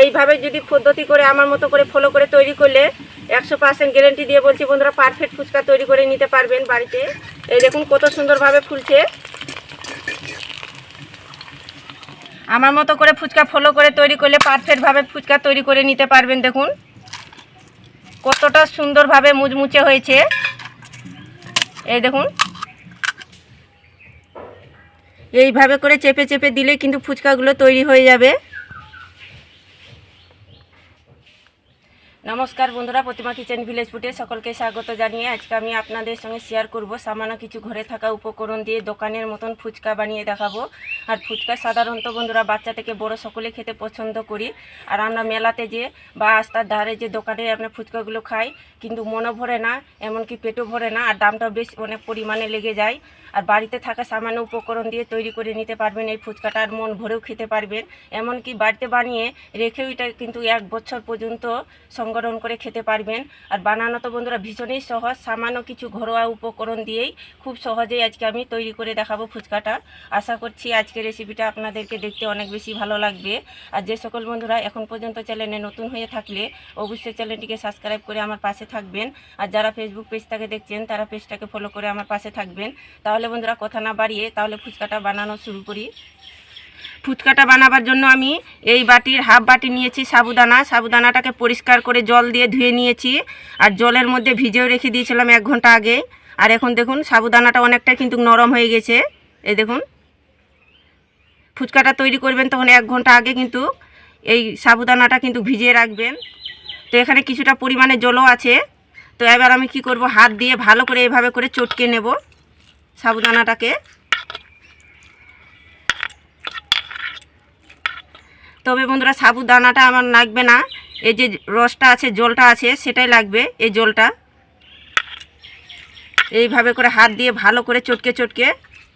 এইভাবে যদি পদ্ধতি করে, আমার মতো করে ফলো করে তৈরি করলে একশো পার্সেন্ট গ্যারেন্টি দিয়ে বলছি বন্ধুরা পারফেক্ট ফুচকা তৈরি করে নিতে পারবেন বাড়িতে। এই দেখুন কত সুন্দরভাবে ফুলছে। আমার মতো করে ফুচকা ফলো করে তৈরি করলে পারফেক্টভাবে ফুচকা তৈরি করে নিতে পারবেন, দেখুন। কতটা সুন্দরভাবে মুচমুচে হয়েছে। এই দেখুন। এইভাবে করে চেপে চেপে দিলে কিন্তু ফুচকাগুলো তৈরি হয়ে যাবে। নমস্কার বন্ধুরা, প্রতিমা কিচেন ভিলেজ ফুটে সকলকে স্বাগত জানিয়ে আজকে আমি আপনাদের সঙ্গে শেয়ার করব। সামান্য কিছু ঘরে থাকা উপকরণ দিয়ে দোকানের মতন ফুচকা বানিয়ে দেখাবো। আর ফুচকা সাধারণত বন্ধুরা বাচ্চা থেকে বড় সকলে খেতে পছন্দ করি। আর আমরা মেলাতে যে বা রাস্তার ধারে যে দোকানে আপনার ফুচকাগুলো খাই, কিন্তু মনও ভরে না, এমনকি পেটও ভরে না, আর দামটাও বেশ অনেক পরিমাণে লেগে যায়। আর বাড়িতে থাকা সামান্য উপকরণ দিয়ে তৈরি করে নিতে পারবেন, এই ফুচকাটা আর মন ভরেও খেতে পারবেন। এমনকি বাড়িতে বানিয়ে রেখেও এটা কিন্তু এক বছর পর্যন্ত সংগঠন করে খেতে পারবেন। আর বানানো তো বন্ধুরা ভীষণই সহজ। সামান্য কিছু ঘরোয়া উপকরণ দিয়েই খুব সহজেই আজকে আমি তৈরি করে দেখাবো ফুচকাটা। আশা করছি আজকের রেসিপিটা আপনাদেরকে দেখতে অনেক বেশি ভালো লাগবে। আর যে সকল বন্ধুরা এখন পর্যন্ত চ্যানেলে নতুন হয়ে থাকলে অবশ্যই চ্যানেলটিকে সাবস্ক্রাইব করে আমার পাশে থাকবেন। আর যারা ফেসবুক পেজটাকে দেখছেন, তারা পেজটাকে ফলো করে আমার পাশে থাকবেন। তাহলে বন্ধুরা কথা না বাড়িয়ে তাহলে ফুচকাটা বানানো শুরু করি। ফুচকাটা বানাবার জন্য আমি এই বাটির হাফ বাটি নিয়েছি সাবুদানা। সাবুদানাটাকে পরিষ্কার করে জল দিয়ে ধুয়ে নিয়েছি। আর জলের মধ্যে ভিজেও রেখে দিয়েছিলাম এক ঘণ্টা আগে। আর এখন দেখুন, সাবুদানাটা অনেকটা কিন্তু নরম হয়ে গেছে। এই দেখুন, ফুচকাটা তৈরি করবেন তখন এক ঘণ্টা আগে কিন্তু এই সাবুদানাটা কিন্তু ভিজিয়ে রাখবেন। তো এখানে কিছুটা পরিমাণে জলও আছে। তো এবার আমি কি করব, হাত দিয়ে ভালো করে এভাবে করে চটকে নেব সাবুদানাটাকে। তবে বন্ধুরা সাবুদানাটা আমার লাগবে না। এই যে রসটা আছে, জলটা আছে, সেটাই লাগবে এই জলটা। এইভাবে করে হাত দিয়ে ভালো করে চটকে চটকে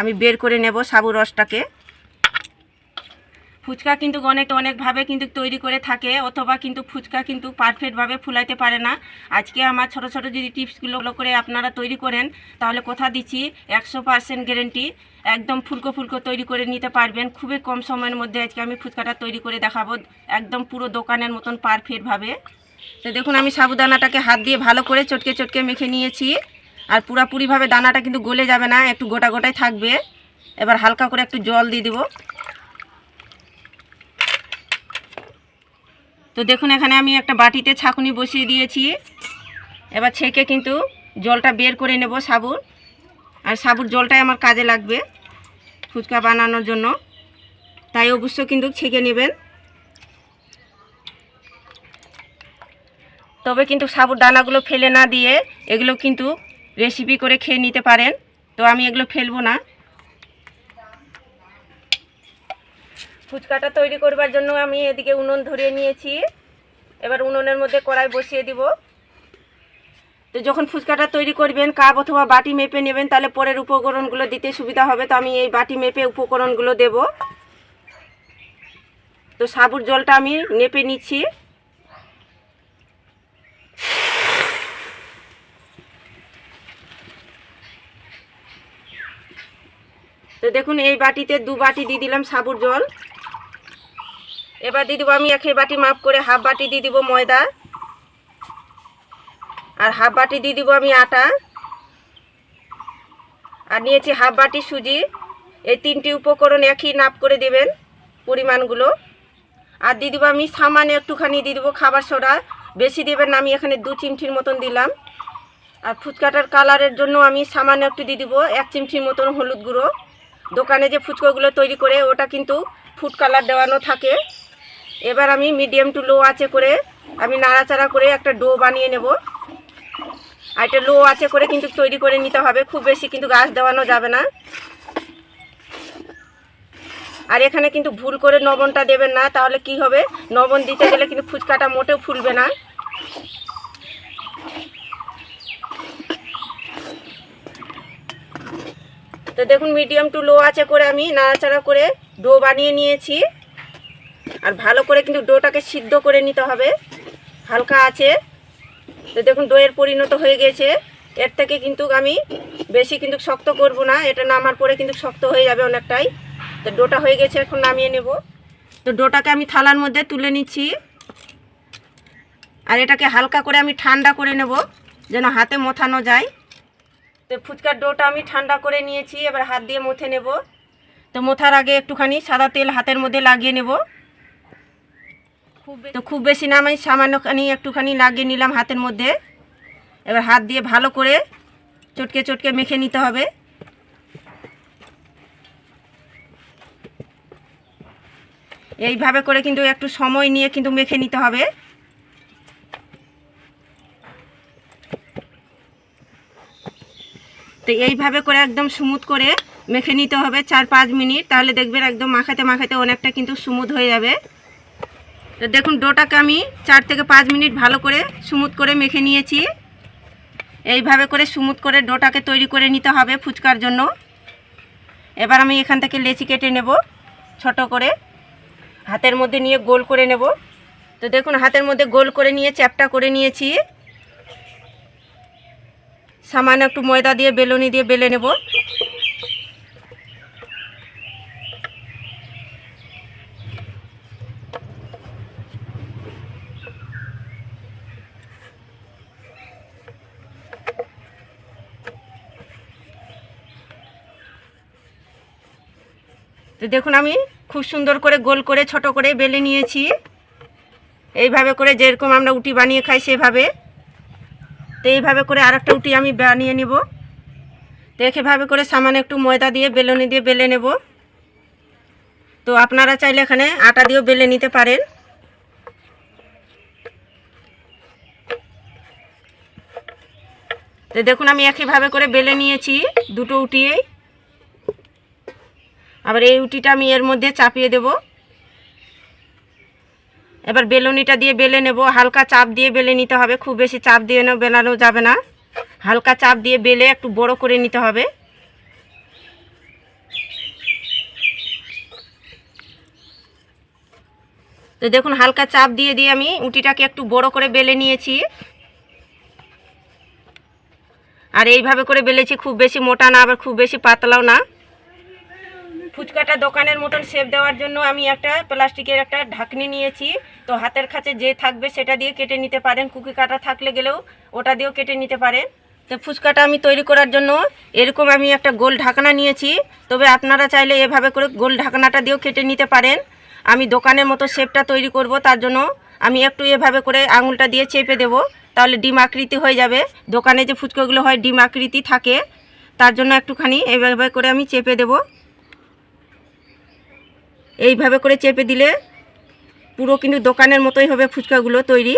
আমি বের করে নেব সাবু রসটাকে। ফুচকা কিন্তু অনেক অনেকভাবে কিন্তু তৈরি করে থাকে, অথবা কিন্তু ফুচকা কিন্তু পারফেক্টভাবে ফুলাইতে পারে না। আজকে আমার ছোট ছোট যদি টিপসগুলো করে আপনারা তৈরি করেন, তাহলে কথা দিচ্ছি, একশো পার্সেন্ট গ্যারেন্টি একদম ফুলকো ফুলকো তৈরি করে নিতে পারবেন। খুবই কম সময়ের মধ্যে আজকে আমি ফুচকাটা তৈরি করে দেখাবো, একদম পুরো দোকানের মতন পারফেক্টভাবে তো দেখুন, আমি সাবুদানাটাকে হাত দিয়ে ভালো করে চটকে চটকে মেখে নিয়েছি, আর পুরাপুরিভাবে দানাটা কিন্তু গলে যাবে না, একটু গোটা গোটাই থাকবে। এবার হালকা করে একটু জল দিয়ে দেবো। তো দেখুন, এখানে আমি একটা বাটিতে ছাঁকুনি বসিয়ে দিয়েছি। এবার ছেঁকে কিন্তু জলটা বের করে নেব সাবুর। আর সাবুর জলটাই আমার কাজে লাগবে ফুচকা বানানোর জন্য। তাই অবশ্য কিন্তু ছেঁকে নেবেন। তবে কিন্তু সাবুর দানাগুলো ফেলে না দিয়ে এগুলো কিন্তু রেসিপি করে খেয়ে নিতে পারেন। তো আমি এগুলো ফেলব না। ফুচকাটা তৈরি করবার জন্য আমি এদিকে উনুন ধরিয়ে নিয়েছি। এবার উনুনের মধ্যে কড়াই বসিয়ে দিব। তো যখন ফুচকাটা তৈরি করবেন, কাপ অথবা বাটি মেপে নেবেন, তাহলে পরের উপকরণগুলো দিতে সুবিধা হবে। তো আমি এই বাটি মেপে উপকরণগুলো দেব। তো সাবুর জলটা আমি নেপে নিচ্ছি। তো দেখুন, এই বাটিতে দু বাটি দিয়ে দিলাম সাবুর জল। এবার দিয়ে দিব আমি একে বাটি মাপ করে হাফ বাটি দিয়ে দিব ময়দা। আর হাফ বাটি দিয়ে দিব আমি আটা। আর নিয়েছি হাফ বাটি সুজি। এই তিনটি উপকরণ একই নাপ করে দেবেন পরিমাণগুলো। আর দিয়ে দেবো আমি সামান্য একটুখানি দিয়ে দেবো খাবার সোডা। বেশি দেবেন আমি এখানে দু চিমটির মতন দিলাম। আর ফুচকাটার কালারের জন্য আমি সামান্য একটু দিয়ে দিব এক চিমটির মতন হলুদ গুঁড়ো। দোকানে যে ফুচকাগুলো তৈরি করে, ওটা কিন্তু ফুড কালার দেওয়ানো থাকে। এবার আমি মিডিয়াম টু লো আছে করে আমি নাড়াচাড়া করে একটা ডো বানিয়ে নেব। আর এটা লো আছে করে কিন্তু তৈরি করে নিতে হবে, খুব বেশি কিন্তু গাছ দেওয়ানো যাবে না। আর এখানে কিন্তু ভুল করে লবণটা দেবেন না, তাহলে কি হবে? লবণ দিতে গেলে কিন্তু ফুচকাটা মোটেও ফুলবে না। তো দেখুন মিডিয়াম টু লো আছে করে আমি নাড়াচাড়া করে ডো বানিয়ে নিয়েছি। আর ভালো করে কিন্তু ডোটাকে সিদ্ধ করে নিতে হবে। হালকা আছে। তো দেখুন, ডোয়ের পরিণত হয়ে গেছে। এর থেকে কিন্তু আমি বেশি কিন্তু শক্ত করব না। এটা নামার পরে কিন্তু শক্ত হয়ে যাবে অনেকটাই। তো ডোটা হয়ে গেছে, এখন নামিয়ে নেব। তো ডোটাকে আমি থালার মধ্যে তুলে নিচ্ছি। আর এটাকে হালকা করে আমি ঠান্ডা করে নেব, যেন হাতে মোথানো যায়। তো ফুচকার ডোটা আমি ঠান্ডা করে নিয়েছি। এবার হাত দিয়ে মুথে নেব। তো মোথার আগে একটুখানি সাদা তেল হাতের মধ্যে লাগিয়ে নেব। তো খুব বেশি না, আমি সামান্যখানি একটুখানি লাগিয়ে নিলাম হাতের মধ্যে। এবার হাত দিয়ে ভালো করে চটকে চটকে মেখে নিতে হবে। এইভাবে করে কিন্তু একটু সময় নিয়ে কিন্তু মেখে নিতে হবে। তো এইভাবে করে একদম স্মুথ করে মেখে নিতে হবে চার পাঁচ মিনিট, তাহলে দেখবেন একদম মাখাতে মাখাতে অনেকটা কিন্তু স্মুথ হয়ে যাবে। দেখুন ডোটাকে আমি চার থেকে পাঁচ মিনিট ভালো করে স্মুথ করে মেখে নিয়েছি। এইভাবে করে স্মুথ করে ডোটাকে তৈরি করে নিতে হবে ফুচকার জন্য। এবার আমি এখান থেকে লেচি কেটে নেব, ছোট করে। হাতের মধ্যে নিয়ে গোল করে নেব। তো দেখুন হাতের মধ্যে গোল করে নিয়ে চ্যাপটা করে নিয়েছি। সামান্য একটু ময়দা দিয়ে, বেলুনি দিয়ে বেলে নেব। তো দেখুন আমি খুব সুন্দর করে গোল করে, ছোট করে বেলে নিয়েছি। এইভাবে করে যেরকম আমরা উটি বানিয়ে খাই সেভাবে। তো এইভাবে করে আরেকটা উটি আমি বানিয়ে নেব। তো এভাবে করে সামান্য একটু ময়দা দিয়ে, বেলুনি দিয়ে বেলে নেব। তো আপনারা চাইলে এখানে আটা দিয়েও বেলে নিতে পারেন। তো দেখুন আমি একইভাবে করে বেলে নিয়েছি দুটো উটিয়েই আবার এই উটিটা আমি এর মধ্যে চাপিয়ে দেব। এবার বেলুনিটা দিয়ে বেলে নেব। হালকা চাপ দিয়ে বেলে নিতে হবে। খুব বেশি চাপ দিয়ে না বেলানো যাবে না। হালকা চাপ দিয়ে বেলে একটু বড় করে নিতে হবে। তো দেখুন, হালকা চাপ দিয়ে দিয়ে আমি উটিটাকে একটু বড় করে বেলে নিয়েছি। আর এইভাবে করে বেলেছি, খুব বেশি মোটা না, আবার খুব বেশি পাতলাও না। ফুচকাটা দোকানের মতন শেপ দেওয়ার জন্য আমি একটা প্লাস্টিকের একটা ঢাকনি নিয়েছি। তো হাতের কাছে যে থাকবে সেটা দিয়ে কেটে নিতে পারেন। কুকি কাটা থাকলে গেলেও ওটা দিয়েও কেটে নিতে পারেন। তো ফুচকাটা আমি তৈরি করার জন্য এরকম আমি একটা গোল ঢাকনা নিয়েছি। তবে আপনারা চাইলে এভাবে করে গোল ঢাকনাটা দিয়েও কেটে নিতে পারেন। আমি দোকানের মতো শেপটা তৈরি করব, তার জন্য আমি একটু এভাবে করে আঙুলটা দিয়ে চেপে দেব। তাহলে ডিম আকৃতি হয়ে যাবে। দোকানে যে ফুচকাগুলো হয়, ডিম আকৃতি থাকে, তার জন্য একটুখানি এভাবে করে আমি চেপে দেবো। এইভাবে করে চেপে দিলে পুরো কিন্তু দোকানের মতোই হবে ফুচকাগুলো তৈরি।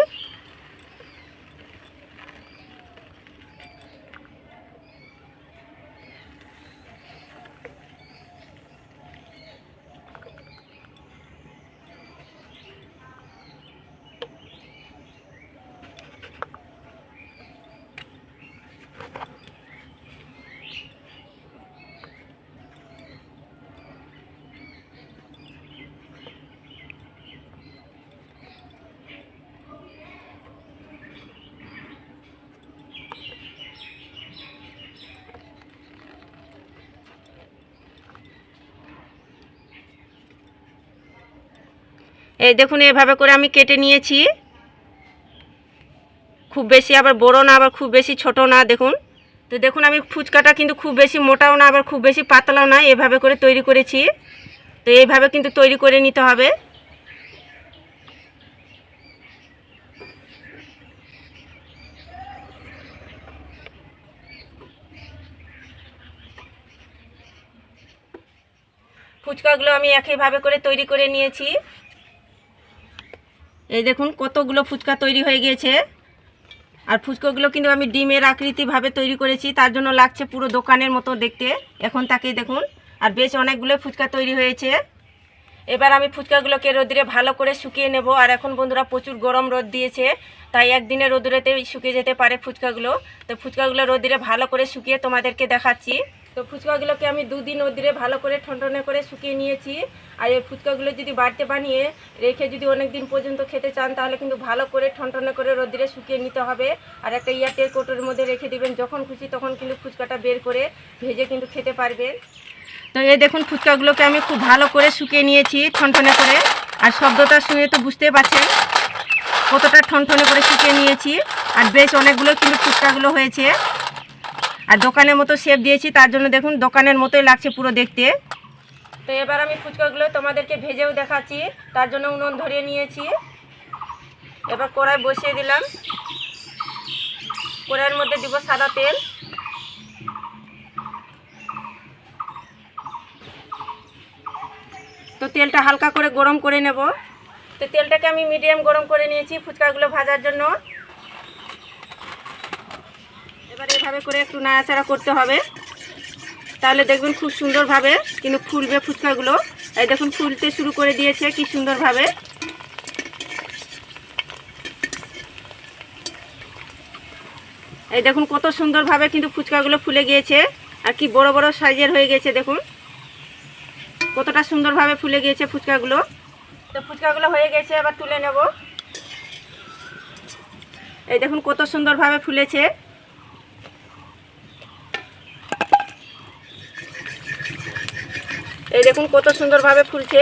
এই দেখুন, এভাবে করে আমি কেটে নিয়েছি। খুব বেশি আবার বড় না, আবার খুব বেশি ছোট না, দেখুন। তো দেখুন, আমি ফুচকাটা কিন্তু খুব বেশি মোটাও না, আবার খুব বেশি পাতলাও না, এভাবে করে তৈরি করেছি। তো এইভাবে কিন্তু তৈরি করে নিতে হবে। ফুচকাগুলো আমি একইভাবে করে তৈরি করে নিয়েছি। এই দেখুন কতগুলো ফুচকা তৈরি হয়ে গিয়েছে। আর ফুচকাগুলো কিন্তু আমি ডিমের আকৃতিভাবে তৈরি করেছি, তার জন্য লাগছে পুরো দোকানের মতো দেখতে। এখন তাকেই দেখুন। আর বেশ অনেকগুলো ফুচকা তৈরি হয়েছে। এবার আমি ফুচকাগুলোকে রোদ্রে ভালো করে শুকিয়ে নেব। আর এখন বন্ধুরা প্রচুর গরম রোদ দিয়েছে, তাই একদিনে রোদ্রেতে শুকিয়ে যেতে পারে ফুচকাগুলো। তো ফুচকাগুলো রোদ্রে ভালো করে শুকিয়ে তোমাদেরকে দেখাচ্ছি। তো ফুচকাগুলোকে আমি দুদিন ওদিরে ভালো করে ঠনঠনে করে শুকিয়ে নিয়েছি। আর এই ফুচকাগুলো যদি বাড়তে বানিয়ে রেখে যদি অনেক দিন পর্যন্ত খেতে চান, তাহলে কিন্তু ভালো করে ঠনঠনে করে রোদ্রে শুকিয়ে নিতে হবে। আর একটা ইয়ারটেল কোটোর মধ্যে রেখে দিবেন, যখন খুশি তখন কিন্তু ফুচকাটা বের করে ভেজে কিন্তু খেতে পারবেন। তো এই দেখুন ফুচকাগুলোকে আমি খুব ভালো করে শুকিয়ে নিয়েছি ঠনঠনে করে। আর শব্দটা শুনে তো বুঝতেই পারছেন কতটা ঠনঠনে করে শুকিয়ে নিয়েছি। আর বেশ অনেকগুলো কিন্তু ফুচকাগুলো হয়েছে। আর দোকানের মতো শেপ দিয়েছি, তার জন্য দেখুন দোকানের মতোই লাগছে পুরো দেখতে। তো এবার আমি ফুচকাগুলো তোমাদেরকে ভেজেও দেখাচ্ছি, তার জন্য উনুন ধরিয়ে নিয়েছি। এবার কড়াই বসিয়ে দিলাম। কড়াইয়ের মধ্যে দিব সাদা তেল। তো তেলটা হালকা করে গরম করে নেব। তো তেলটাকে আমি মিডিয়াম গরম করে নিয়েছি ফুচকাগুলো ভাজার জন্য। এবার এভাবে করে একটু নাড়াচাড়া করতে হবে। তাহলে দেখবেন খুব সুন্দরভাবে কিন্তু ফুলবে ফুচকাগুলো। এই দেখুন, ফুলতে শুরু করে দিয়েছে কি সুন্দরভাবে। এই দেখুন, কত সুন্দরভাবে কিন্তু ফুচকাগুলো ফুলে গিয়েছে। আর কি বড় বড় সাইজের হয়ে গেছে, দেখুন। কতটা সুন্দরভাবে ফুলে গিয়েছে ফুচকাগুলো। তো ফুচকাগুলো হয়ে গেছে, এবার তুলে নেব। এই দেখুন, কত সুন্দরভাবে ফুলেছে। এই দেখুন কত সুন্দরভাবে ফুলছে।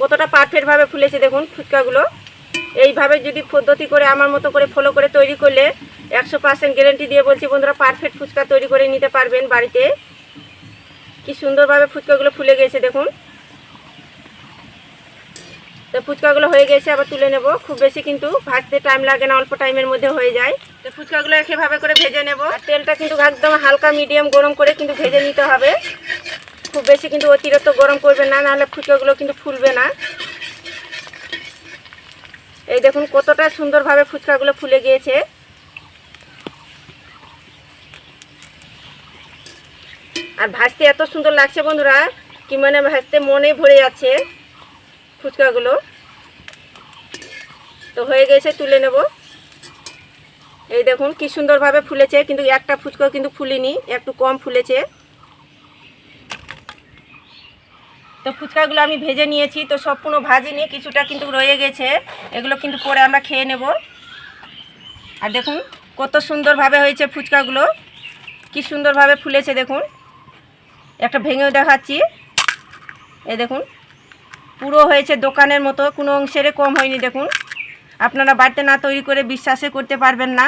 কতটা পারফেক্টভাবে ফুলেছে দেখুন ফুচকাগুলো এইভাবে যদি পদ্ধতি করে, আমার মতো করে ফলো করে তৈরি করলে একশো পার্সেন্ট গ্যারেন্টি দিয়ে বলছি বন্ধুরা পারফেক্ট ফুচকা তৈরি করে নিতে পারবেন বাড়িতে। কি সুন্দরভাবে ফুচকাগুলো ফুলে গেছে দেখুন। তো ফুচকাগুলো হয়ে গেছে, আবার তুলে নেব। খুব বেশি কিন্তু ভাজতে টাইম লাগে না, অল্প টাইমের মধ্যে হয়ে যায়। তো ফুচকাগুলো একেভাবে করে ভেজে নেব। আর তেলটা কিন্তু একদম হালকা মিডিয়াম গরম করে কিন্তু ভেজে নিতে হবে। খুব বেশি কিন্তু অতিরিক্ত গরম করবে না, নাহলে ফুচকাগুলো কিন্তু ফুলবে না। এই দেখুন কতটা সুন্দরভাবে ফুচকাগুলো ফুলে গিয়েছে। আর ভাজতে এত সুন্দর লাগছে বন্ধুরা, কি মানে ভাজতে মনে ভরে যাচ্ছে ফুচকাগুলো। তো হয়ে গেছে, তুলে নেব। এই দেখুন, কি সুন্দরভাবে ফুলেছে, কিন্তু একটা ফুচকাও কিন্তু ফুলিনি, একটু কম ফুলেছে। তো ফুচকাগুলো আমি ভেজে নিয়েছি, তো সম্পূর্ণ ভাজিনি কিছুটা কিন্তু রয়ে গেছে, এগুলো কিন্তু পরে আমরা খেয়ে নেব। আর দেখুন, কত সুন্দরভাবে হয়েছে ফুচকাগুলো, কি সুন্দরভাবে ফুলেছে দেখুন। একটা ভেঙেও দেখাচ্ছি। এ দেখুন, পুরো হয়েছে দোকানের মতো, কোনো অংশেরে কম হয়নি দেখুন। আপনারা বাড়িতে না তৈরি করে বিশ্বাসে করতে পারবেন না।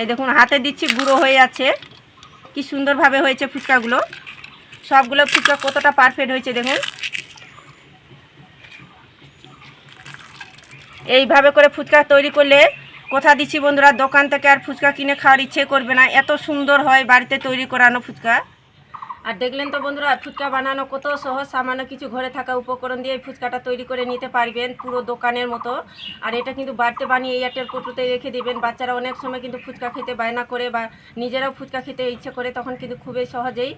এই দেখুন, হাতে দিচ্ছি, গুঁড়ো হয়ে যাচ্ছে কি সুন্দরভাবে হয়েছে ফুচকাগুলো। সবগুলো ফুচকা কতটা পারফেক্ট হয়েছে দেখুন। এইভাবে করে ফুচকা তৈরি করলে, কোথা দিচ্ছি বন্ধুরা, দোকান থেকে আর ফুচকা কিনে খাওয়ার ইচ্ছে করবে না। এত সুন্দর হয় বাড়িতে তৈরি করানো ফুচকা। আর দেখলেন তো বন্ধুরা, ফুচকা বানানো কত সহজ। সামান্য কিছু ঘরে থাকা উপকরণ দিয়ে ফুচকাটা তৈরি করে নিতে পারবেন পুরো দোকানের মতো। আর এটা কিন্তু বাড়তে বানিয়ে এয়ারটেল কোটোতে রেখে দিবেন। বাচ্চারা অনেক সময় কিন্তু ফুচকা খেতে বায়না করে বা নিজেরাও ফুচকা খেতে ইচ্ছে করে, তখন কিন্তু খুবই সহজেই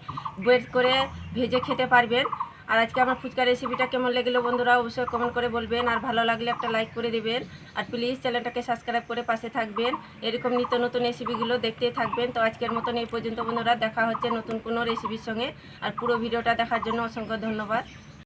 বের করে ভেজে খেতে পারবেন। আর আজকে আমার ফুচকা রেসিপিটা কেমন লেগেলো বন্ধুরা অবশ্যই কমেন্ট করে বলবেন। আর ভালো লাগলে একটা লাইক করে দেবেন। আর প্লিজ চ্যানেলটাকে সাবস্ক্রাইব করে পাশে থাকবেন। এরকম নিত্য নতুন রেসিপিগুলো দেখতে থাকবেন। তো আজকের মতন এই পর্যন্ত বন্ধুরা, দেখা হচ্ছে নতুন কোনো রেসিপির সঙ্গে। আর পুরো ভিডিওটা দেখার জন্য অসংখ্য ধন্যবাদ।